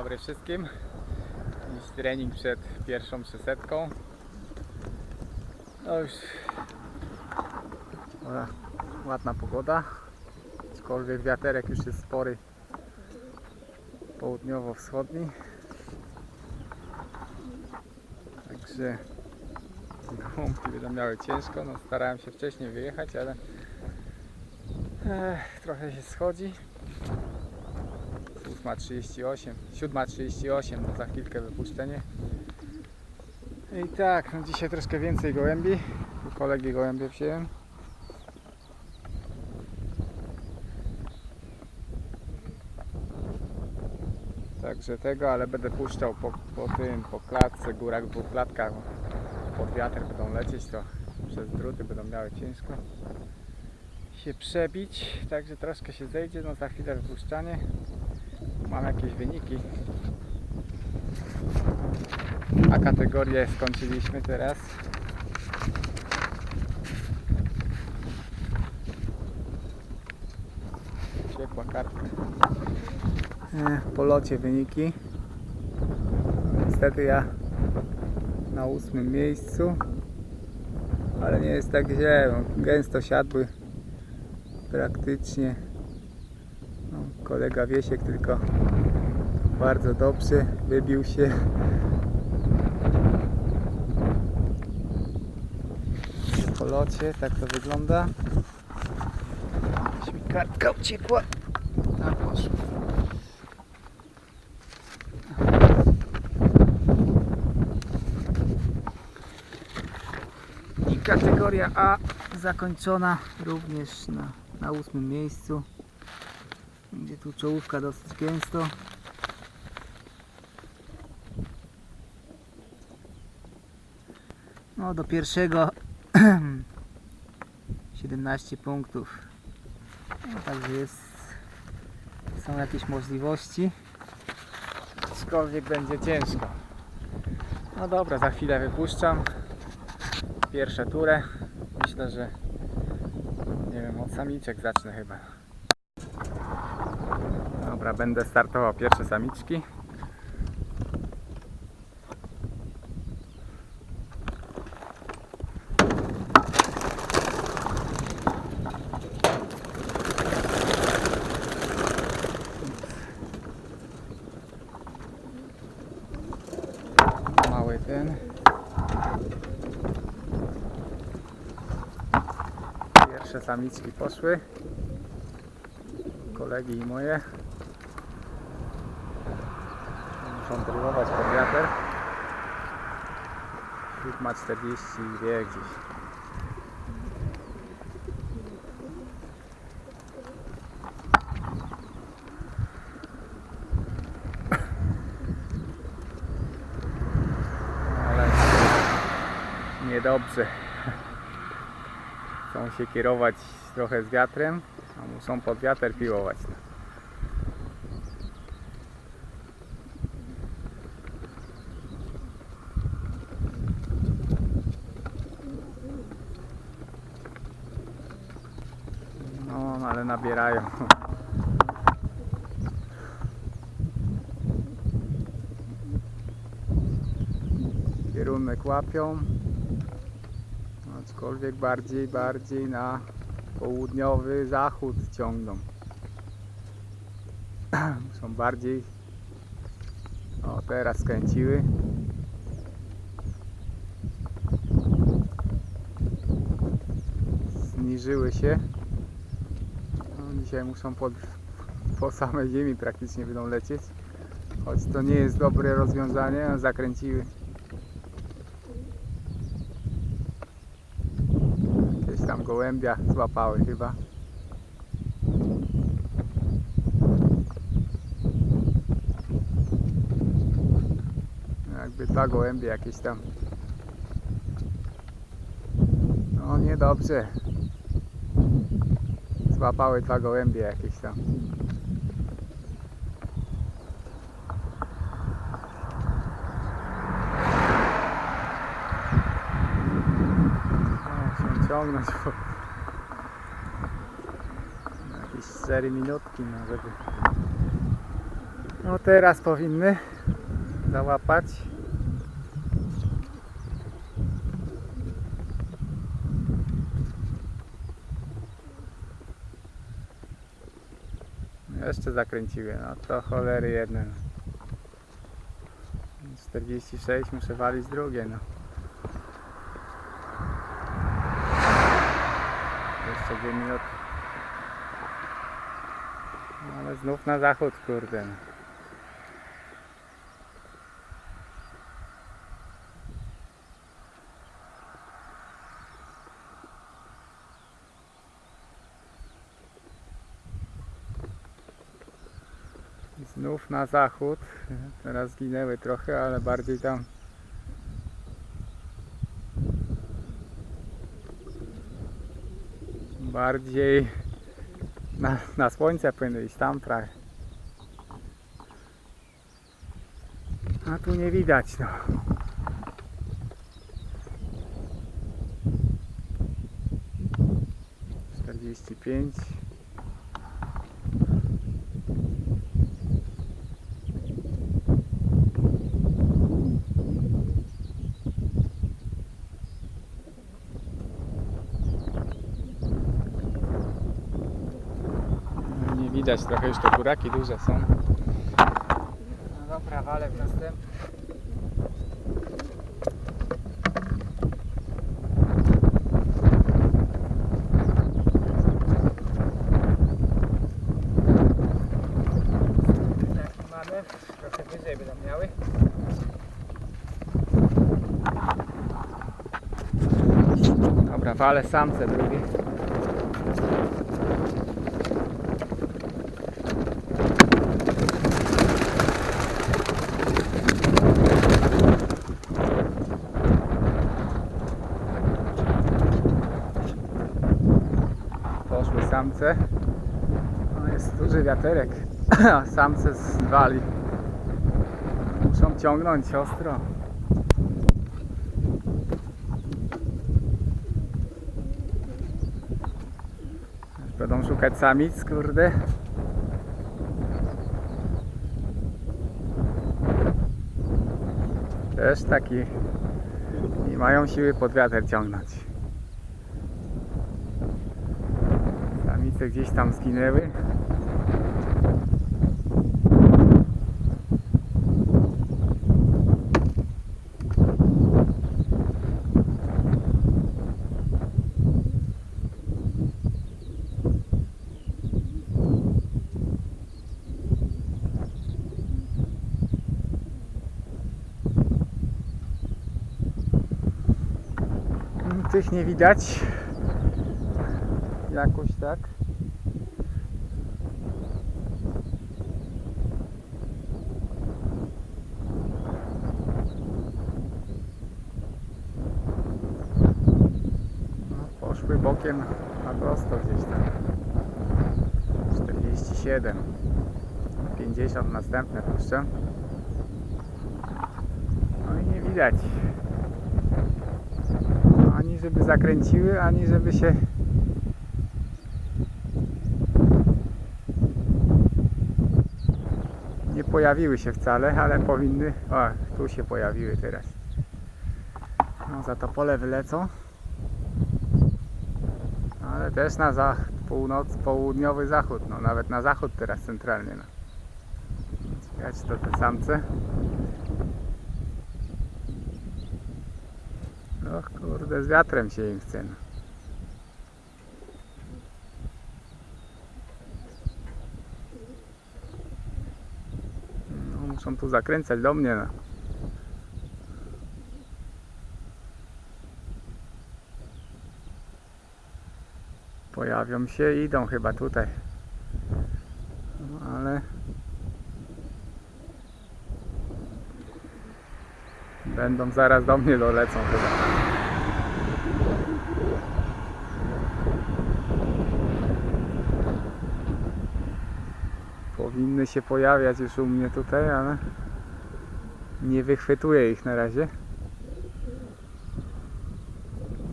dobry wszystkim. Trening przed pierwszą przesetką. No już Ła- ładna pogoda. Aczkolwiek wiaterek już jest spory południowo-wschodni. Także gumki będą miały ciężko. No, starałem się wcześniej wyjechać, ale Ech, trochę się schodzi. 8.38, 7.38, no za chwilkę wypuszczenie. I tak, no dzisiaj troszkę więcej gołębi. U kolegi gołębie wziąłem. Także tego, ale będę puszczał po, po tym, po klatce, górach, dwóch klatkach. Pod wiatr będą lecieć, to przez druty będą miały ciężko się przebić, także troszkę się zejdzie, no za chwilę wypuszczanie. Mam jakieś wyniki. A kategorię skończyliśmy teraz. Ciepła kartka. E, Po locie wyniki. Niestety ja na ósmym miejscu. Ale nie jest tak źle, gęsto siadły praktycznie no, kolega Wiesiek tylko bardzo dobrze wybił się. Po locie, tak to wygląda. Gdzieś mi kartka uciekła. A poszło. I kategoria A zakończona również na, na ósmym miejscu. Tu czołówka dosyć gęsto. No do pierwszego 17 punktów. No, także jest, są jakieś możliwości. Aczkolwiek będzie ciężko. No dobra, za chwilę wypuszczam pierwsze turę. Myślę, że nie wiem, od samiczek zacznę chyba. Dobra, będę startował pierwsze samiczki. Mały ten. Pierwsze samiczki poszły. Kolegi i moje. Drylować pod wiatr. 7.42 gdzieś. Ale niedobrze chcą się kierować trochę z wiatrem, a muszą pod wiatr piłować. No, no, ale nabierają. Kierunek łapią. Aczkolwiek bardziej, bardziej na południowy zachód ciągną. Są bardziej. O, teraz skręciły. Zniżyły się. Dzisiaj muszą pod, po samej ziemi praktycznie będą lecieć. Choć to nie jest dobre rozwiązanie, zakręciły. Jakieś tam gołębia złapały chyba. Jakby dwa gołębie jakieś tam. No niedobrze. Złapały dwa gołębie jakieś tam. No, się ciągnąć po jakieś 4 minutki, no żeby No teraz powinny załapać. Jeszcze zakręciły, no to cholery jedne. no. 46 muszę walić drugie, no. Jeszcze dwie minuty. No ale znów na zachód, kurde. No. Na zachód. Teraz zginęły trochę, ale bardziej tam. Bardziej na, na słońce powinny iść tam prawie. A tu nie widać no. Czterdzieści pięć. No, Nie widać trochę już te buraki duże są. No dobra, walę w następny. Manewr, trochę wyżej samce drugi. Poszły samce. No jest duży wiaterek. a Samce z wali. Muszą ciągnąć ostro. Będą szukać samic, kurde. Też taki nie mają siły pod wiatr ciągnąć. Samice gdzieś tam zginęły. Tych nie widać. Jakoś tak. No, poszły bokiem na prosto gdzieś tam. 47. 50 następne puszczę. No i nie widać. Żeby zakręciły, ani żeby się nie pojawiły się wcale, ale powinny. O, tu się pojawiły teraz. No, za to pole wylecą. Ale też na za, północ, południowy zachód, no nawet na zachód teraz centralnie. No. Ciekawe, to te samce. Och kurde, z wiatrem się im chce. no. No, muszą tu zakręcać do mnie. No. Pojawią się i idą chyba tutaj. No, ale będą zaraz do mnie dolecą chyba. Powinny się pojawiać już u mnie tutaj, ale nie wychwytuję ich na razie.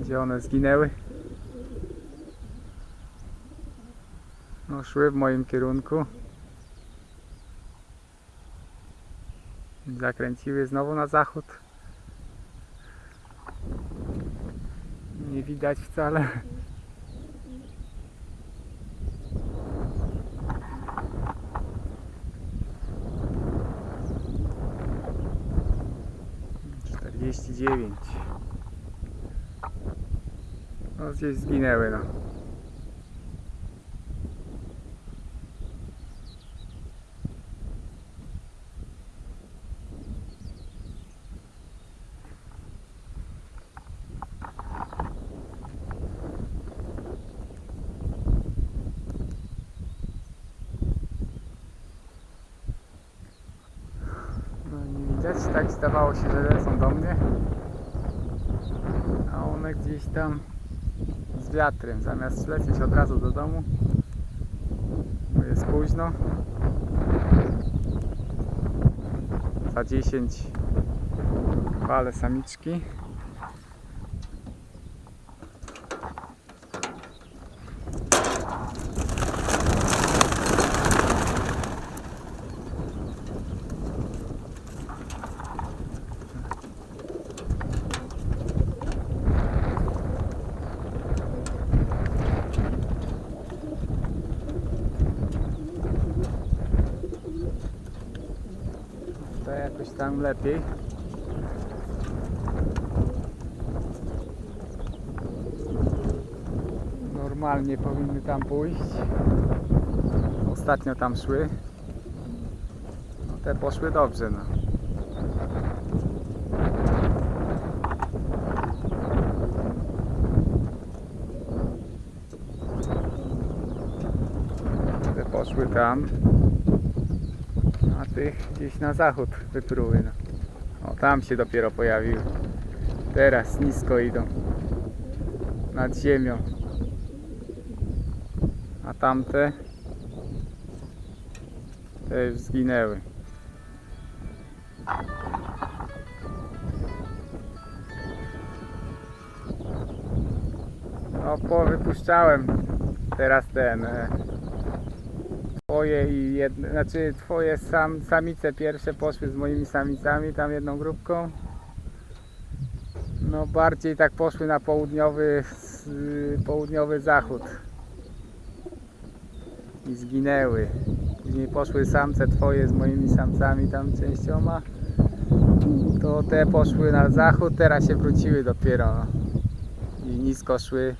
Gdzie one zginęły? No, szły w moim kierunku. Zakręciły znowu na zachód. Nie widać wcale. Czterdzieści dziewięć. No gdzieś zginęły no. No widać, tak zdawało się, że lecą do mnie. A one gdzieś tam z wiatrem, zamiast lecieć od razu do domu. Bo jest późno. Za 10 fale samiczki. To jakoś tam lepiej. Normalnie powinny tam pójść. Ostatnio tam szły. No te poszły dobrze, no. Te poszły tam tych gdzieś na zachód wypruły. No. O, tam się dopiero pojawiły. Teraz nisko idą. Nad ziemią. A tamte te już zginęły. No, powypuszczałem teraz ten. Twoje i jedne, znaczy twoje sam, samice pierwsze poszły z moimi samicami, tam jedną grupką. No bardziej tak poszły na południowy, południowy zachód. I zginęły. Później poszły samce twoje z moimi samcami tam częścioma. To te poszły na zachód, teraz się wróciły dopiero. I nisko szły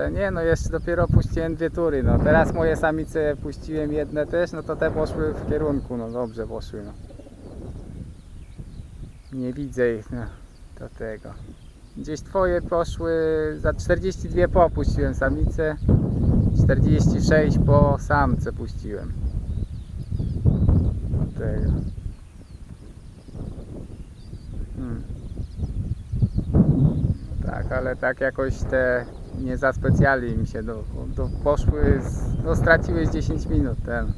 te nie, no jeszcze dopiero puściłem dwie tury, no teraz moje samice puściłem jedne też, no to te poszły w kierunku, no dobrze poszły, no. Nie widzę ich, no, do tego. Gdzieś twoje poszły, za 42 po puściłem samice, 46 po samce puściłem. Do tego. Hmm. Tak, ale tak jakoś te nie za specjalnie mi się do, do poszły, z, no straciły z 10 minut ten.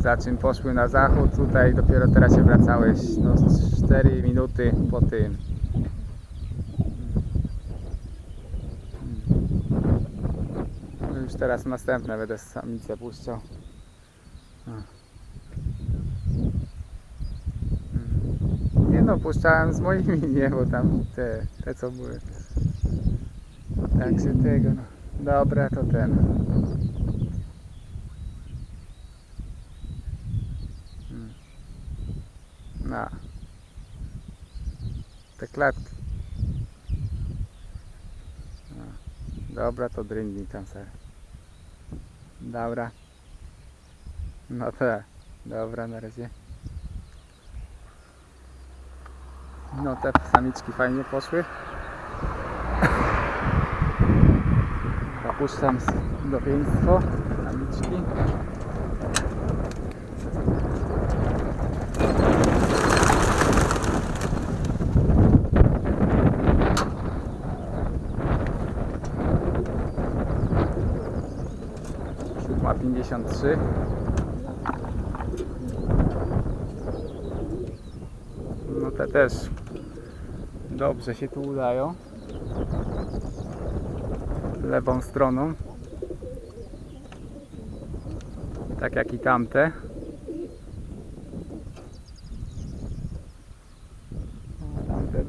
Za czym poszły na zachód, tutaj dopiero teraz się wracałeś, no z 4 minuty po tym. No już teraz następne będę samicę puszczał. Nie no, puszczałem z moimi, nie, bo tam te, te co były. Także tego, no. Dobra, to ten. No. Te klatki. No. Dobra, to dryndnij tam sobie. Dobra. No tak. Dobra, na razie. No te samiczki fajnie poszły. Opuszczam podobieństwo samiczki. Siódma pięćdziesiąt trzy. No te też dobrze się tu udają lewą stroną. Tak jak i tamte. Tamte.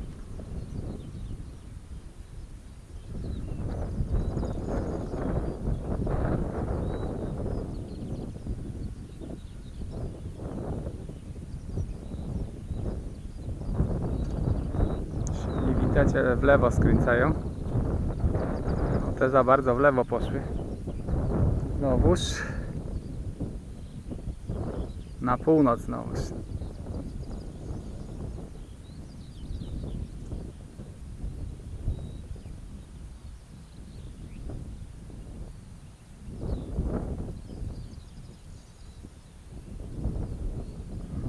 Czyli widać, ale w lewo skręcają. Te za bardzo w lewo poszły. Znowuż na północ znowuż.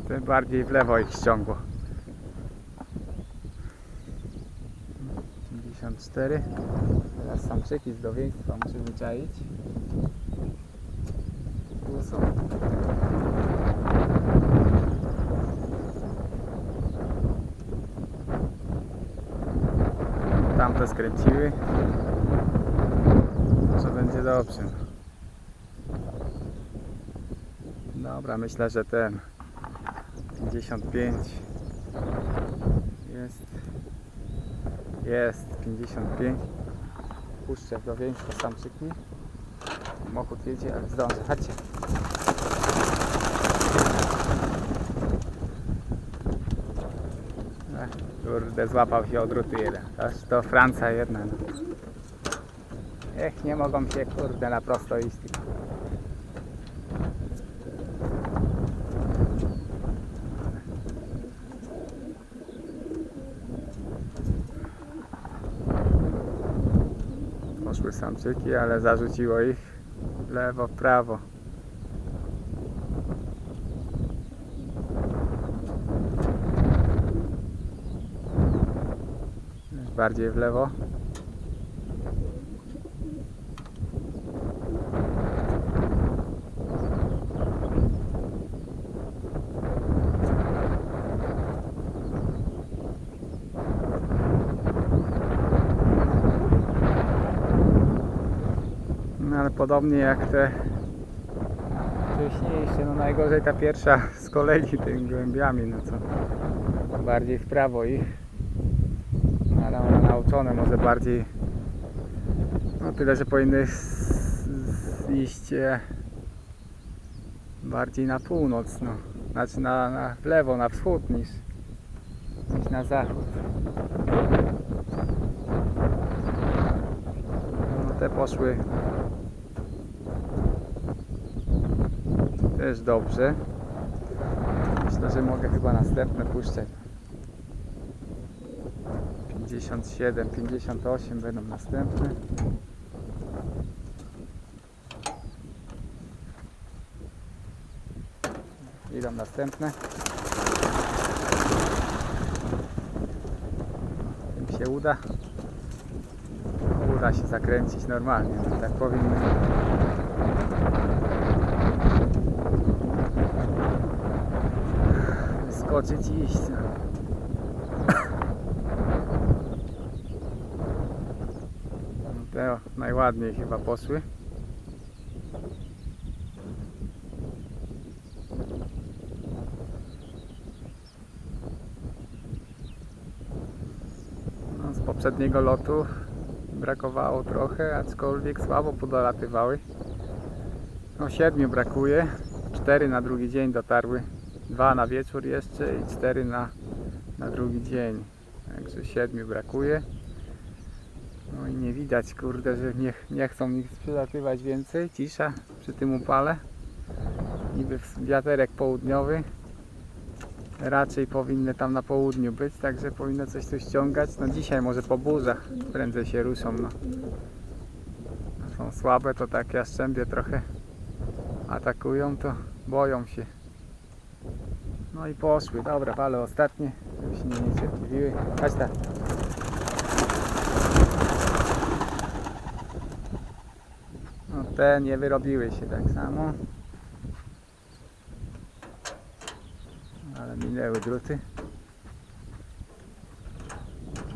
Te bardziej w lewo ich ściągło. 54. Teraz samczyki z dowieństwa muszę wyczaić. Tu są. Tamte skręciły. Może będzie dobrze. Dobra, myślę, że ten 55 jest jest 55 puszczę w dowieństwo samczyki samochód jedzie, ale zdążę, chodźcie. Ech, kurde, złapał się odruty jeden. Toż to Francja jedna no. Ech, nie mogą się kurde na prosto iść tylko. Poszły samczyki, ale zarzuciło ich lewo, prawo. Bardziej w lewo. No ale podobnie jak te wcześniejsze, no najgorzej ta pierwsza z kolei tymi głębiami, no co bardziej w prawo ich. No, ale one nauczone może bardziej no tyle, że powinny iść e, bardziej na północ, no. Znaczy na, na w lewo, na wschód niż, niż na zachód. No te poszły też dobrze. Myślę, że mogę chyba następne puszczać. 57, 58 będą następne. Idą następne. Im się uda. Uda się zakręcić normalnie, no, tak powinno. Skoczyć i iść. No. No Te najładniej chyba poszły. No, z poprzedniego lotu brakowało trochę, aczkolwiek słabo podolatywały. No siedmiu brakuje, cztery na drugi dzień dotarły, dwa na wieczór jeszcze i cztery na, na drugi dzień. Także siedmiu brakuje. No i nie widać kurde, że nie, nie chcą nic przylatywać więcej. Cisza przy tym upale. Niby wiaterek południowy. Raczej powinny tam na południu być, także powinno coś tu ściągać. No dzisiaj może po burzach prędzej się ruszą. No. Są słabe, to tak jaszczębie trochę atakują, to boją się. No i poszły. Dobra, ale ostatnie, żeby się nie niecierpliwiły. Chodź tak. No te nie wyrobiły się tak samo. Ale minęły druty.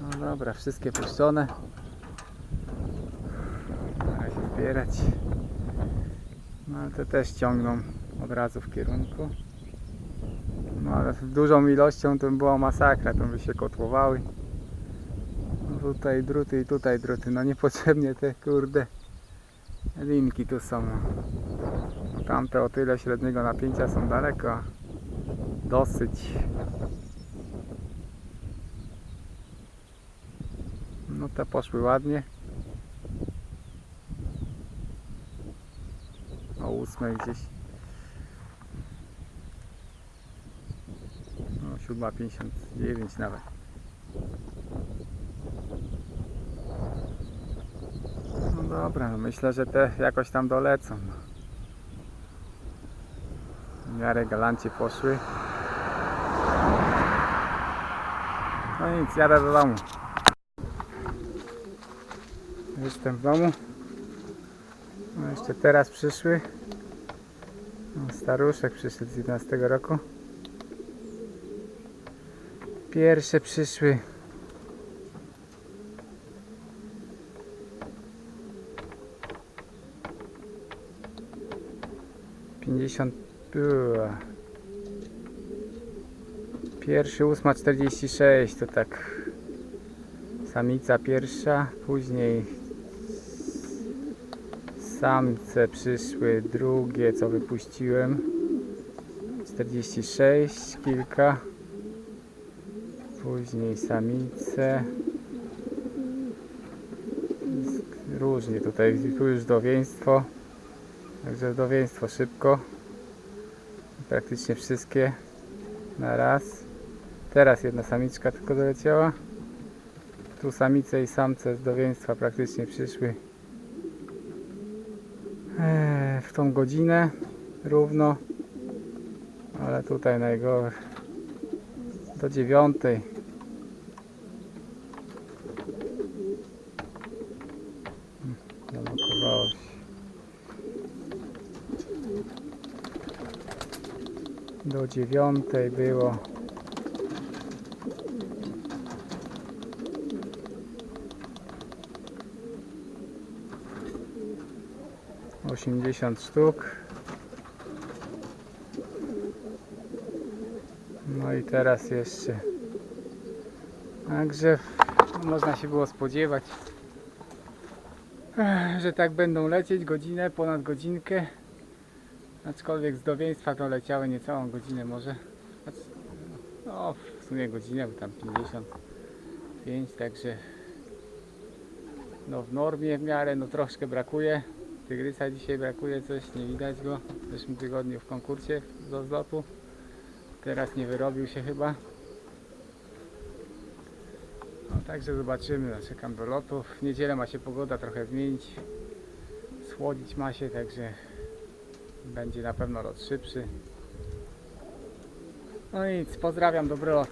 No dobra, wszystkie puszczone. Trzeba się zbierać. No ale te też ciągną od razu w kierunku. No ale z dużą ilością to by była masakra, to by się kotłowały. No tutaj druty i tutaj druty, no niepotrzebnie te kurde linki tu są. No. Tamte o tyle średniego napięcia są daleko. Dosyć. te poszły ładnie. O ósmej gdzieś. No, siódma pięćdziesiąt dziewięć nawet. No dobra, myślę, że te jakoś tam dolecą. W miarę poszły. No nic, jadę do domu. Jestem w domu. No jeszcze teraz przyszły. Staruszek przyszedł z 11 roku. Pierwsze przyszły. Pięćdziesiąt. Pierwszy ósma 46 to tak samica pierwsza, później samce przyszły drugie co wypuściłem 46 kilka później samice różnie tutaj tu już dowieństwo. Także dowieństwo szybko. Praktycznie wszystkie na raz. Teraz jedna samiczka tylko doleciała. Tu samice i samce z dowieństwa praktycznie przyszły Eee, w tą godzinę równo ale tutaj najgorzej do dziewiątej Hmm, zablokowało się do dziewiątej było. Osiemdziesiąt sztuk. No i teraz jeszcze. Także można się było spodziewać że tak będą lecieć godzinę, ponad godzinkę aczkolwiek z dowieństwa to leciały niecałą godzinę może. Acz- no w sumie godzinę, bo tam 55 także no w normie w miarę, no troszkę brakuje. Tygrysa dzisiaj brakuje coś, nie widać go w zeszłym tygodniu w konkursie do zlotu teraz nie wyrobił się chyba. No także zobaczymy, no, czekam do lotu. W niedzielę ma się pogoda trochę zmienić. Słodzić ma się, także będzie na pewno lot szybszy. No nic, pozdrawiam, dobry lot